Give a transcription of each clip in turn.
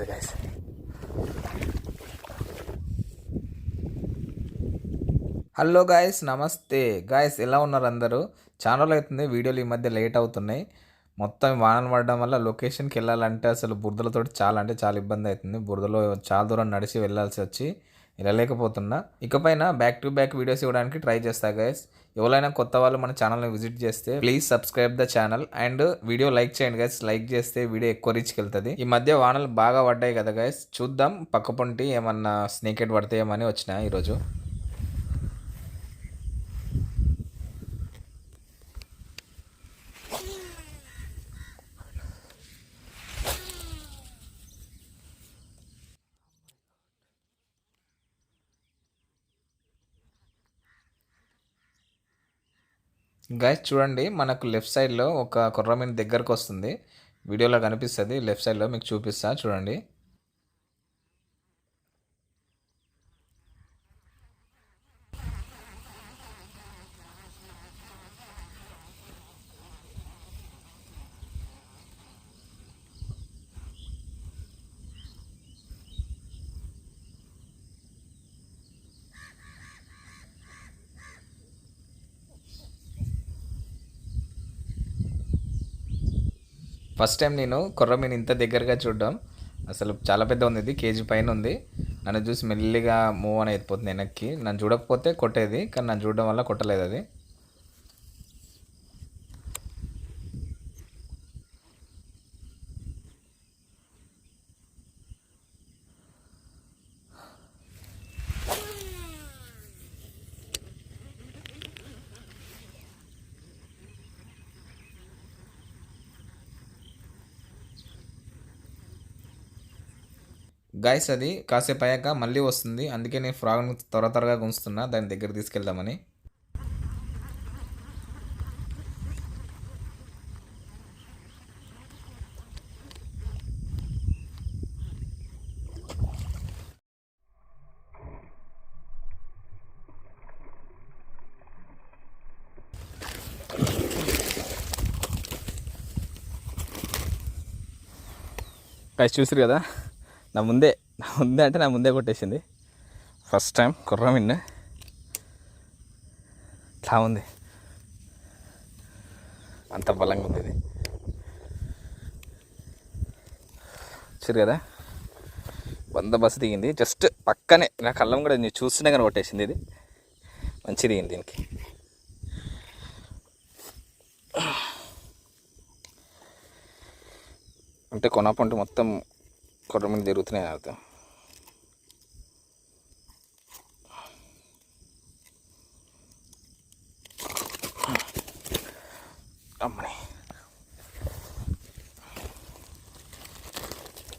ఉంటుంది guys hello guys నమస్తే guys ఎలా ఉన్నారు అందరూ? ఛానల్ అవుతుంది. వీడియోలు ఈ మధ్య లేట్ అవుతున్నాయి. మొత్తం వానలు పడడం వల్ల లొకేషన్కి వెళ్ళాలంటే అసలు బురదలతో చాలా అంటే చాలా ఇబ్బంది అవుతుంది. బురదలో చాలా దూరం నడిచి వెళ్ళాల్సి వచ్చి ఇలా లేకపోతున్నా. ఇకపైన బ్యాక్ టు బ్యాక్ వీడియోస్ ఇవ్వడానికి ట్రై చేస్తా గైస్ ఎవరైనా కొత్త వాళ్ళు మన ఛానల్ని విజిట్ చేస్తే please subscribe the channel and video like చేయండి గైస్ లైక్ చేస్తే వీడియో ఎక్కువ రీచ్కి వెళ్తుంది ఈ మధ్య వానలు బాగా పడ్డాయి కదా గైస్ చూద్దాం పక్కపొంటి ఏమన్నా స్నేకెట్ పడతాయేమని వచ్చిన ఈరోజు. గైస్ చూడండి మనకు లెఫ్ట్ సైడ్లో ఒక కుర్రమీన్ దగ్గరకు వస్తుంది. వీడియోలో కనిపిస్తుంది లెఫ్ట్ సైడ్లో మీకు చూపిస్తా చూడండి. ఫస్ట్ టైం నేను కొర్రమీను ఇంత దగ్గరగా చూడడం. అసలు చాలా పెద్ద ఉంది ఇది కేజీ పైన ఉంది. నన్ను చూసి మెల్లిగా మూవ్ అని అయిపోతుంది వెనక్కి. నన్ను చూడకపోతే కొట్టేది కానీ నన్ను చూడడం వల్ల కొట్టలేదు అది. గాయస్ అది కాసేపు అయ్యాక మళ్ళీ వస్తుంది. అందుకే నేను ఫ్రాగ్ను త్వర త్వరగా గుంచుతున్నా దాని దగ్గర తీసుకెళ్దామని. గైస్ చూసారు కదా? నా ముందే నా ముందే అంటే నా ముందే కొట్టేసింది. ఫస్ట్ టైం కుర్ర మిన్న ఇట్లా ఉంది. అంత బలంగా ఉంది ఇది. చూరు కదా వంద బస్సు దిగింది. జస్ట్ పక్కనే నా కళ్ళం కూడా నేను చూస్తూనే కానీ కొట్టేసింది ఇది. మంచి దిగింది దీనికి. అంటే కొనపంట మొత్తం కొర్రమీన జరుగుతున్నాయి అర్థం. అమ్మని.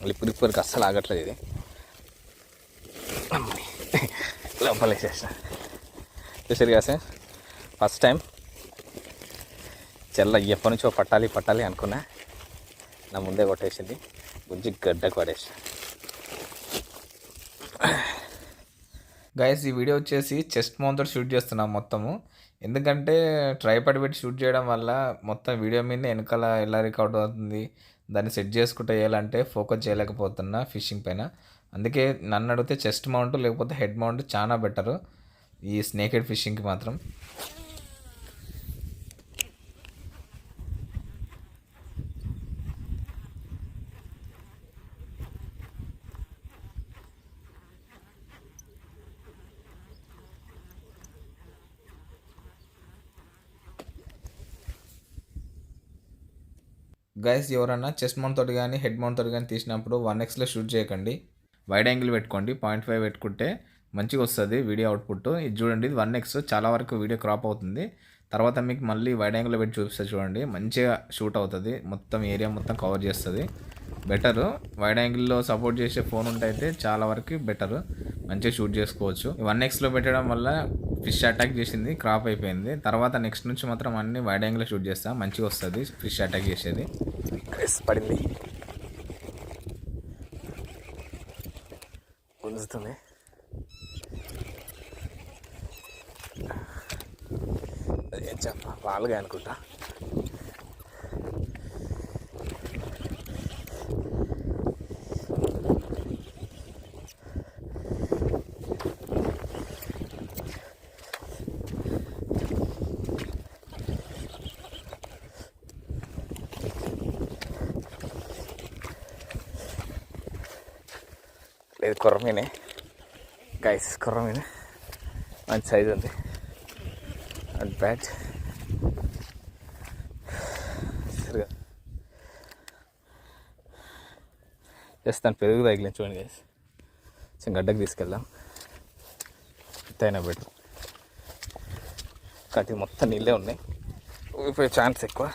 లిప్పు అస్సలు ఆగట్లేదు ఇది. అమ్మని. లోపల వేసేసిన చూసారు కదా సార్? ఫస్ట్ టైం చెల్ల ఎప్పటి నుంచో పట్టాలి పట్టాలి అనుకున్నా. నా ముందే కొట్టేసింది. గుంజి గడ్డ పడేసా. గైస్ ఈ వీడియో వచ్చేసి చెస్ట్ మౌంతో షూట్ చేస్తున్నాం మొత్తము. ఎందుకంటే ట్రైపాడ్ పెట్టి షూట్ చేయడం వల్ల మొత్తం వీడియో మీద వెనకాల ఎలా రికార్డ్ అవుతుంది దాన్ని సెట్ చేసుకుంటే వేయాలంటే ఫోకస్ చేయలేకపోతున్నా ఫిషింగ్ పైన. అందుకే నన్ను అడిగితే చెస్ట్ మౌంట్ లేకపోతే హెడ్ మౌంట్ చాలా బెటరు ఈ స్నేకెడ్ ఫిషింగ్కి మాత్రం. గైస్ ఎవరన్నా చెస్ట్ మౌంట్ తోటి కానీ హెడ్ మౌంట్ తోటి కానీ తీసినప్పుడు వన్ ఎక్స్లో షూట్ చేయకండి. వైడ్ యాంగిల్ పెట్టుకోండి. పాయింట్ ఫైవ్ పెట్టుకుంటే మంచిగా వస్తుంది వీడియో అవుట్పుట్ ఇది చూడండి ఇది వన్ ఎక్స్ చాలా వరకు వీడియో క్రాప్ అవుతుంది. తర్వాత మీకు మళ్ళీ వైడ్ యాంగిల్లో పెట్టి చూపిస్తే చూడండి. మంచిగా షూట్ అవుతుంది. మొత్తం ఏరియా మొత్తం కవర్ చేస్తుంది. బెటర్ వైడ్ యాంగిల్లో సపోర్ట్ చేసే ఫోన్ ఉంటే అయితే చాలా వరకు బెటర్ మంచిగా షూట్ చేసుకోవచ్చు. వన్ ఎక్స్లో పెట్టడం వల్ల ఫిష్ అటాక్ చేసింది క్రాప్ అయిపోయింది. తర్వాత నెక్స్ట్ నుంచి మాత్రం అన్ని వైడ్ యాంగిల్ షూట్ చేస్తా మంచిగా వస్తుంది ఫిష్ అటాక్ చేసేది. పడింది. గుంజుతుంది. ఏం చెప్ప అనుకుంటా. లేదు కొర్రమీనే గైస్ కొర్రమీనే మంచి సైజ్ ఉంది. అండ్ బ్యాట్ సరిగా. జస్ట్ దాని పెరుగు తగిలించి చూడండి గైస్ కొంచెం గడ్డకు తీసుకెళ్దాం. ఎంతైనా బెటర్ కట్టి మొత్తం నీళ్ళే ఉన్నాయి. ఊపిపోయే ఛాన్స్ ఎక్కువ.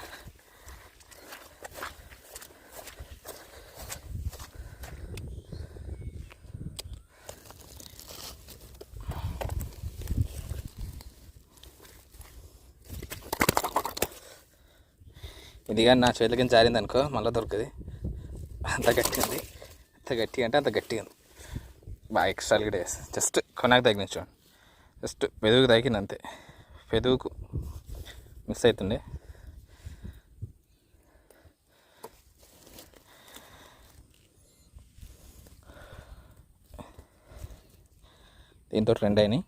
ఇది కానీ నా చేతులకి జారింది అనుకో మళ్ళీ దొరకది. అంత గట్టి ఉంది. అంత గట్టి అంటే అంత గట్టిగా ఉంది. బాగా ఎక్స్ట్రా కూడా జస్ట్ కొనాకు తగిన చూడండి జస్ట్ పెదుగుకు తగ్గింది అంతే. పెదుగుకు మిస్ అవుతుండే దీంతో రెండు అయినాయి.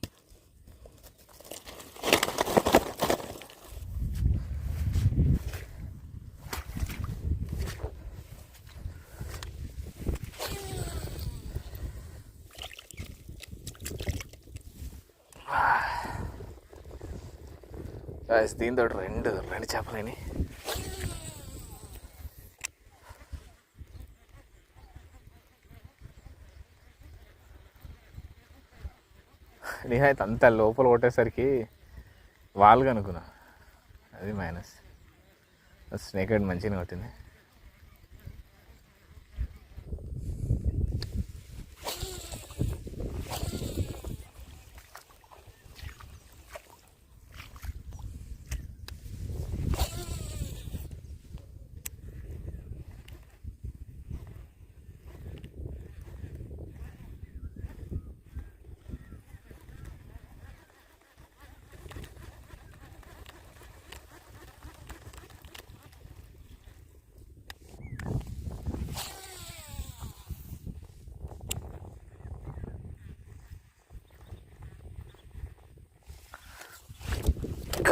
Guys, దీంతో రెండు రెండు చేపలేని. నిహాయత్ అంత లోపల కొట్టేసరికి వాల్గా అనుకున్నా అది మైనస్ స్నేక్ మంచిగా కొట్టింది.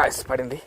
ఆశపడింది.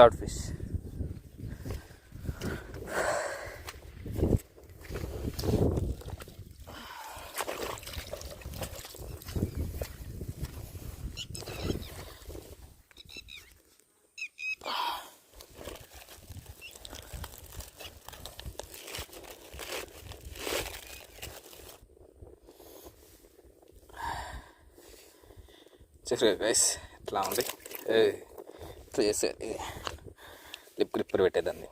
కాయస్ పడింది థర్డ్ ఫిష్ చూసారు గైస్ ఇట్లా ఉంది ఏయ్, ఇట్లా చేసే లిప్ గ్రిప్పర్ పెట్టేదాన్ని.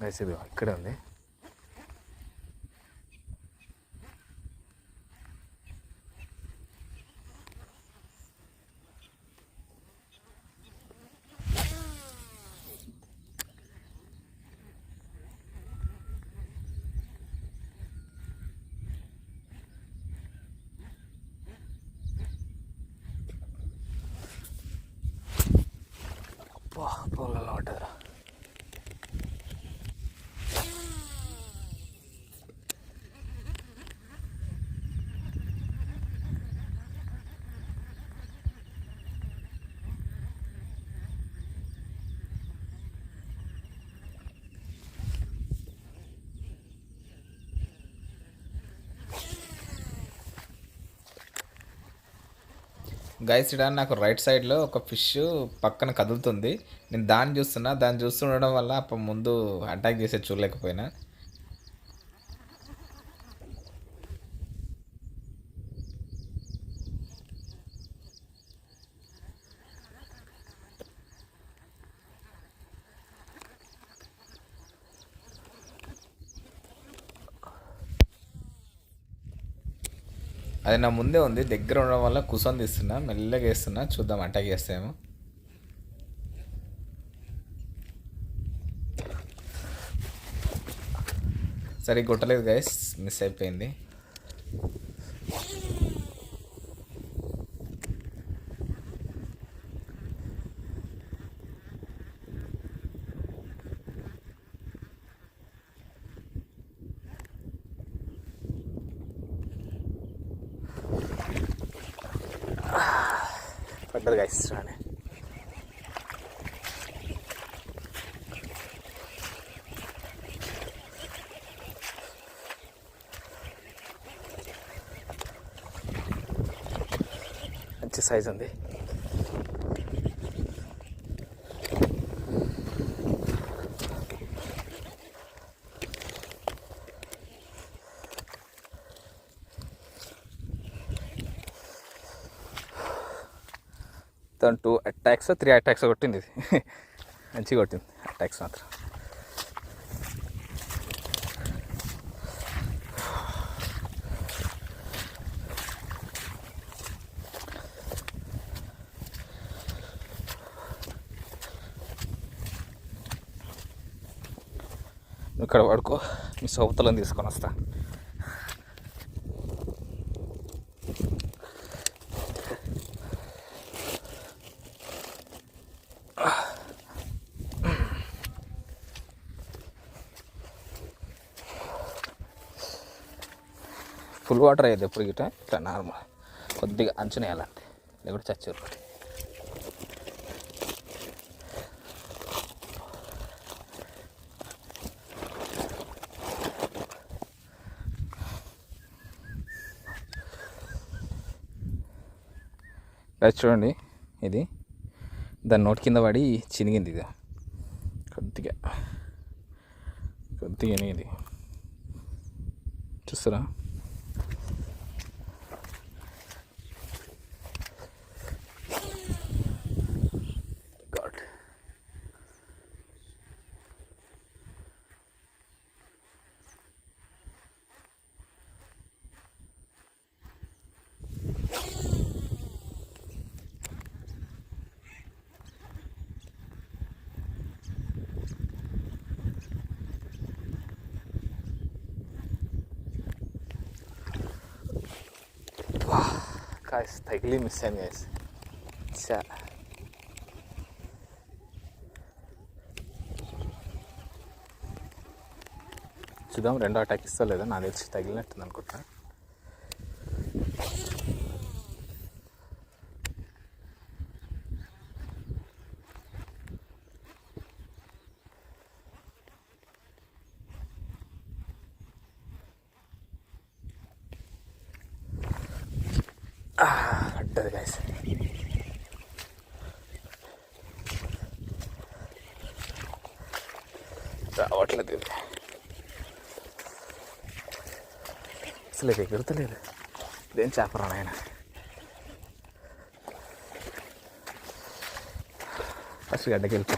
గైస్ ఇది ఇక్కడే ఉంది గైస్ ఇడా నాకు రైట్ సైడ్లో ఒక ఫిష్ పక్కన కదులుతుంది. నేను దాన్ని చూస్తున్నా. దాన్ని చూస్తుండడం వల్ల అప్పుడు ముందు అటాక్ చేసే చూడలేకపోయినా. అది నా ముందే ఉంది. దగ్గర ఉండడం వల్ల కుసం తీస్తున్నా మెల్లగా వేస్తున్నా. చూద్దాం అటాక్ చేస్తాయేమో సరే కొట్టలేదు గైస్ మిస్ అయిపోయింది. మంచి సైజ్ ఉంది. దాని టూ అటాక్స్ త్రీ అటాక్స్ కొట్టింది ఇది. మంచిగా కొట్టింది. అటాక్స్ మాత్రం. ఇక్కడ పడుకో మీ సౌతలను తీసుకొని వస్తా. ఫుల్ వాటర్ అయ్యేది ఎప్పుడు గిట్ట? ఇట్లా నార్మల్ కొద్దిగా అంచనా వేయాలంతే. లేకుంటే చచ్చి చూడండి. ఇది. దాని నోటి కింద పడి చినిగింది ఇది. కొద్దిగా. కొద్దిగా ఇది. చూస్తారా? కాయస్ తగిలి మిస్ అయింది కాయస్ చూద్దాం రెండో అటాక్ ఇస్తా లేదా నాకు తెలిసి తగిలినట్టుంది అనుకుంటున్నాను పడ్డది గాయస్ రావట్లేదు ఇది అసలు ఇది ఎగురుతలేదు ఇదేం చేపరా నాయన? ఫస్ట్ గడ్డకి వెళ్ళిపో.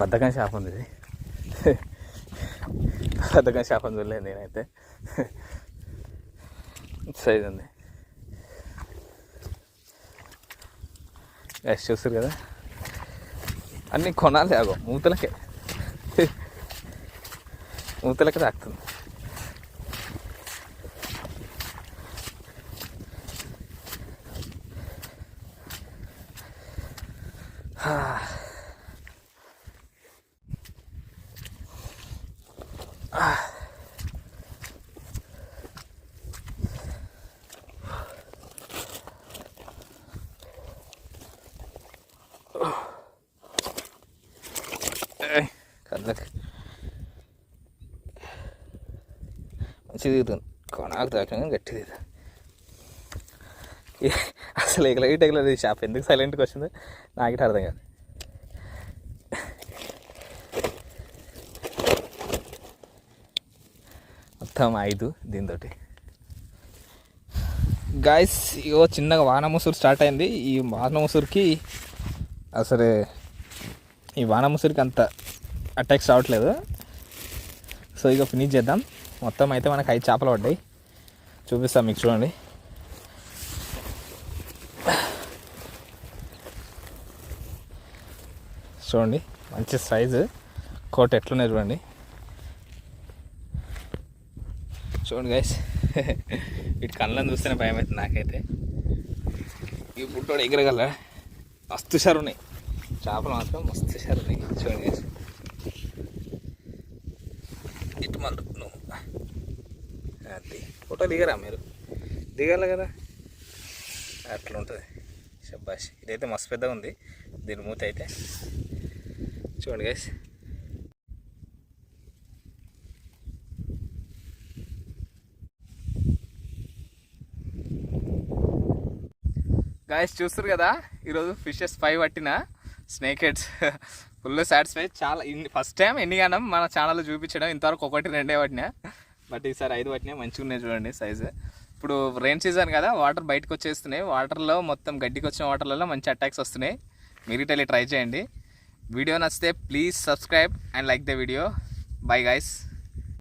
బద్దకం చేప ఉంది ఇది. బద్దకం చేప చూడలేదు నేనైతే. సైజ్ ఉంది. ఎస్ చూస్తారు కదా? అన్నీ కొనాలి ఆగో. మూతలకే. మూతలకే తాకుతుంది కళ్ళకి మంచిగా దిగుతుంది కొనాకు దాకా గట్టిది ఇది. అసలు ఎగలగిట్ ఎగలేదు ఈ షాప్ ఎందుకు సైలెంట్గా వచ్చిందో నాకిట అర్థం కాదు. మొత్తం ఐదు దీంతో గాయస్ ఇగో చిన్నగా వాన ముసురు స్టార్ట్ అయింది. ఈ వాన ముసురుకి అసలు ఈ వాన ముసురుకి అంత అటాక్స్ రావట్లేదు. సో ఇక ఫినిష్ చేద్దాం. మొత్తం అయితే మనకు ఐదు చేపలు పడ్డాయి. చూపిస్తాం మీకు చూడండి. చూడండి మంచి సైజు. కోట్ ఎట్లున్నాయి చూడండి. చూడండి గైస్ వీటి కళ్ళని చూస్తేనే భయం అవుతుంది నాకైతే. ఈ పుట్టోడు ఎగరగల మస్తు షారు ఉన్నాయి. చేపలు మాత్రం మస్తు షారు ఉన్నాయి. చూడండి గైస్ ఇటు మళ్ళీ నువ్వు అది ఫోటో దిగరా మీరు? దిగాలి కదా. అట్లా ఉంటుంది షబ్బాష్ ఇదైతే మస్తు పెద్దగా ఉంది. దీని మూత అయితే. చూడండి గైస్ గాయస్ చూస్తారు కదా? ఈరోజు ఫిషెస్ ఫైవ్ పట్టిన స్నేక్ హెడ్స్ ఫుల్ సాటిస్ఫై చాలా ఫస్ట్ టైం ఎన్ని గానం మన ఛానల్లో చూపించడం. ఇంతవరకు ఒకటి రెండే పట్టినా. బట్ ఈసారి ఐదు పట్టినాయి మంచిగా ఉన్నాయి చూడండి సైజు ఇప్పుడు రెయిన్ సీజన్ కదా వాటర్ బయటకు వచ్చేస్తున్నాయి. వాటర్లో మొత్తం గడ్డికి వచ్చిన వాటర్లలో మంచి అటాక్స్ వస్తున్నాయి. మీరు వెళ్ళి ట్రై చేయండి. వీడియో నచ్చితే please subscribe and like the video bye guys